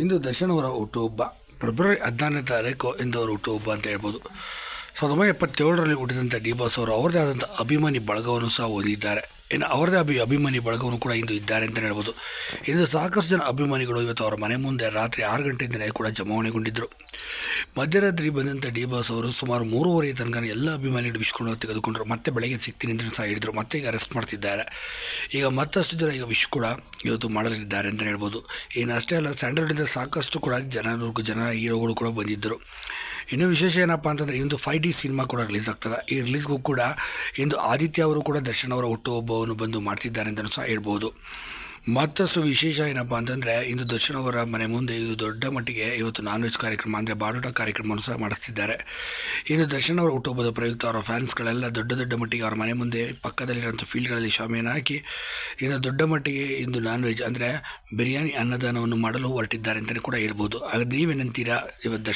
ಇಂದು ದರ್ಶನ್ ಅವರ ಹುಟ್ಟುಹಬ್ಬ. ಫೆಬ್ರವರಿ ಹದಿನಾರನೇ ತಾರೀಕು ಇಂದು ಅವರ ಹುಟ್ಟುಹಬ್ಬ ಅಂತ ಹೇಳ್ಬೋದು. ಸಾವಿರದ ಒಂಬೈನೂರ ಎಪ್ಪತ್ತೇಳರಲ್ಲಿ ಹುಟ್ಟಿದಂಥ ಡಿ ಬಾಸ್ ಅವರು ಅವರದೇ ಆದಂಥ ಅಭಿಮಾನಿ ಬಳಗವನ್ನು ಸಹ ಹೊಂದಿದ್ದಾರೆ ಇನ್ನು ಅವರದೇ ಅಭಿ ಅಭಿಮಾನಿ ಬಳಗವನ್ನು ಕೂಡ ಇಂದು ಇದ್ದಾರೆ ಅಂತ ಹೇಳ್ಬೋದು. ಇಂದು ಸಾಕಷ್ಟು ಜನ ಅಭಿಮಾನಿಗಳು ಇವತ್ತು ಅವರ ಮನೆ ಮುಂದೆ ರಾತ್ರಿ ಆರು ಗಂಟೆಯಿಂದಲೇ ಕೂಡ ಜಮಾವಣೆಗೊಂಡಿದ್ದರು. ಮಧ್ಯರಾತ್ರಿ ಬಂದಂಥ ಡಿ ಬಾಸ್ ಅವರು ಸುಮಾರು ಮೂರುವರೆ ತನಕ ಎಲ್ಲ ಅಭಿಮಾನಿಗಳು ವಿಶ್ಕೊಂಡು ತೆಗೆದುಕೊಂಡರು. ಮತ್ತೆ ಬೆಳಗ್ಗೆ ಸಿಗ್ತೀನಿ ಅಂತ ಸಹ ಹೇಳಿದರು ಮತ್ತೆ ಈಗ ಅರೆಸ್ಟ್ ಮಾಡ್ತಿದ್ದಾರೆ. ಈಗ ಮತ್ತಷ್ಟು ಜನ ಈಗ ವಿಶ್ ಕೂಡ ಇವತ್ತು ಮಾಡಲಿದ್ದಾರೆ ಅಂತಲೇ ಹೇಳ್ಬೋದು. ಏನು ಅಷ್ಟೇ ಅಲ್ಲ ಸ್ಯಾಂಡಲ್ವುಡ್ಡಿಂದ ಸಾಕಷ್ಟು ಕೂಡ ಜನರು, ಜನ ಹೀರೋಗಳು ಕೂಡ ಬಂದಿದ್ದರು. ಇನ್ನು ವಿಶೇಷ ಏನಪ್ಪ ಅಂತಂದರೆ ಇಂದು ಫೈವ್ ಡಿ ಸಿನಿಮಾ ಕೂಡ ರಿಲೀಸ್ ಆಗ್ತದೆ. ಈ ರಿಲೀಸ್ಗೂ ಕೂಡ ಇಂದು ಆದಿತ್ಯ ಅವರು ಕೂಡ ದರ್ಶನ್ ಅವರ ಹುಟ್ಟುಹಬ್ಬವನ್ನು ಬಂದು ಮಾಡ್ತಿದ್ದಾರೆ ಅಂತಲೂ ಸಹ ಹೇಳ್ಬೋದು. ಮತ್ತಷ್ಟು ವಿಶೇಷ ಏನಪ್ಪ ಅಂತಂದರೆ, ಇಂದು ದರ್ಶನ್ ಅವರ ಮನೆ ಮುಂದೆ ಇದು ದೊಡ್ಡ ಮಟ್ಟಿಗೆ ಇವತ್ತು ನಾನ್ ವೆಜ್ ಕಾರ್ಯಕ್ರಮ ಅಂದರೆ ಬಾಡೂಟ ಕಾರ್ಯಕ್ರಮವನ್ನು ಸಹ ಮಾಡಿಸ್ತಿದ್ದಾರೆ. ಇಂದು ದರ್ಶನ್ ಅವರ ಹುಟ್ಟುಹಬ್ಬದ ಪ್ರಯುಕ್ತ ಅವರ ಫ್ಯಾನ್ಸ್ಗಳೆಲ್ಲ ದೊಡ್ಡ ದೊಡ್ಡ ಮಟ್ಟಿಗೆ ಅವರ ಮನೆ ಮುಂದೆ ಪಕ್ಕದಲ್ಲಿರೋಂಥ ಫೀಲ್ಡ್ಗಳಲ್ಲಿ ಶಾಮಿಯನ್ನು ಹಾಕಿ, ಇಂದು ದೊಡ್ಡ ಮಟ್ಟಿಗೆ ಇಂದು ನಾನ್ ವೆಜ್ ಅಂದರೆ ಬಿರಿಯಾನಿ ಅನ್ನದಾನವನ್ನು ಮಾಡಲು ಹೊರಟಿದ್ದಾರೆ ಅಂತಲೇ ಕೂಡ ಹೇಳ್ಬೋದು. ಆಗ ನೀವೇನಂತೀರಾ ಇವತ್ತು